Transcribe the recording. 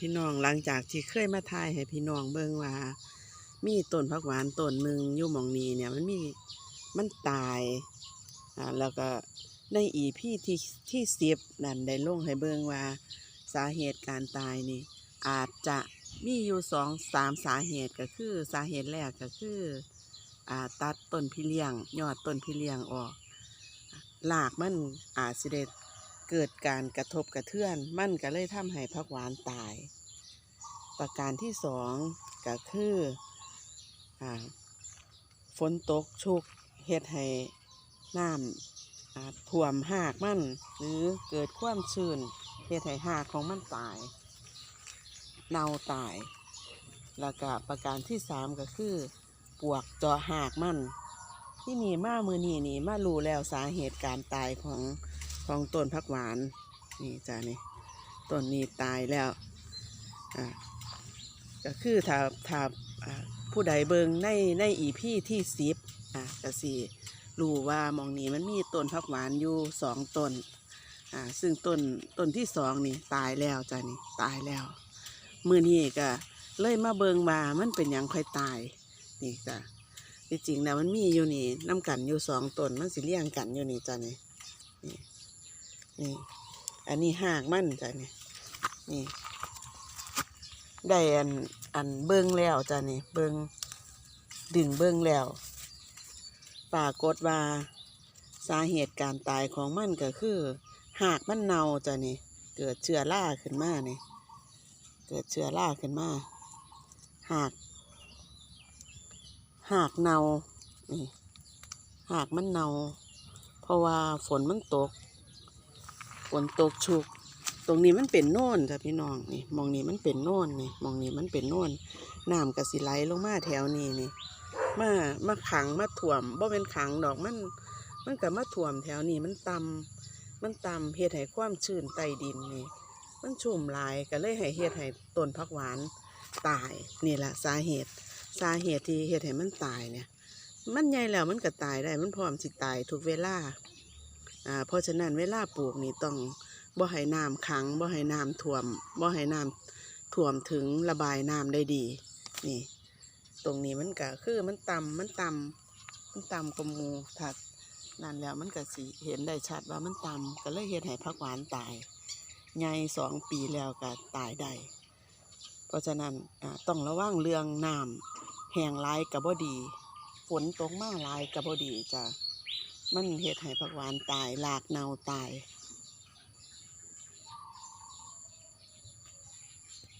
พี่น้องหลังจากที่เคยมาทายให้พี่น้องเบิ่งว่า มีต้นผักหวานต้นหนึ่งอยู่หมองนี้เนี่ยมันมีมันตายอ่าแล้วก็ในอีพี่ที่ที่สิบนั่นได้ลงให้เบิ่งว่า สาเหตุการตายนี่ อาจจะมีอยู่สองสามสาเหตุก็คือสาเหตุแรกก็คืออ่าตัดต้นพิเลียงยอดต้นพิเลียงออกรากมันอาจสิได้ เกิดการกระทบกระเทือน มันก็เลยทำให้ผักหวานตาย ประการที่สองก็คืออฝนตกชุกเฮ็ดให้น้ำอ่าท่วมหากมัน หรือเกิดความชื้นเฮ็ดให้หากของมันตาย เน่าตาย แล้วก็ประการที่สามก็คือ ปวกเจาะหากมัน ที่นี่มามือนี่นี่มารู้แล้วสาเหตุการตายของ ของต้นพักหวาน นี่จ้านี่ต้นนี้ตายแล้วอ่าก็คือถ้าถ้าอ่าผู้ใดเบิงในในอีพี่ที่สิบอ่าก็สิรู้ว่ามองนี้มันมีต้นพักหวานอยู่สองต้นอ่าซึ่งต้นต้นที่สองนี่ตายแล้วจ้านี่ตายแล้ว มือนี้ก็เลยมาเบิงว่ามันเป็นหยังค่อยตายนี่จ้ะที่จริงแล้วมันมีอยู่นี่น้ำกันอยู่สองต้นมันสิเลี้ยงกันอยู่นี่จ้ะนี่นี่ นี่ อันนี้หากมันจ้ะนี่นี่ ได้อันอันเบิงแล้วจ้ะนี่เบิงดึงเบิงแล้วปรากฏว่าสาเหตุการตายของมันก็คือ หากมันเน่าจ้ะนี่เกิดเชื้อราขึ้นมานี่เกิดเชื้อราขึ้นมา หาก หากเนานี่ หากมันเนาเพราะว่าฝนมันตก ฝนตกชุก ตรงนี้มันเป็นโน่นจ้ะพี่น้องนี่มองนี้มันเป็นโน่นนี่มองนี้มันเป็นโน่นน้ำกระสิไหลลงมาแถวนี้นี่มามาขังมาถ่วมบ่เป็นขังดอกมัน มันก็มาถ่วมแถวนี้มันต่ำมันต่ำเฮ็ดให้ความชื้นใต้ดินนี่ มันชุ่มลายก็เลยให้เฮ็ดให้ต้นผักหวานตายนี่แหละสาเหตุสาเหตุที่เฮ็ดให้มันตายเนี่ย มันใหญ่แล้วมันก็ตายได้มันพร้อมสิตายทุกเวลา อ่าเพราะฉะนั้นเวลาปลูกนี่ต้องบ่ให้น้ำขังบ่ให้น้ำท่วมบ่ให้น้ำท่วมถึงระบายน้ำได้ดี นี่ ตรงนี้มันก็คือมันต่ำมันต่ำมันต่ำกว่ามูถัดนั่นแล้วมันก็สิเห็นได้ชัดว่ามันต่ำก็เลยเฮ็ดให้ผักหวานตายใหญ่สองปีแล้วก็ตายได้เพราะฉะนั้นต้องระวังเรื่องน้ำแห้งหลายกับบ่ดี ฝนตกมาหลายกับบ่ดีจ้ะ มันเห็ดให้ผักหวานตายหลากเนาตาย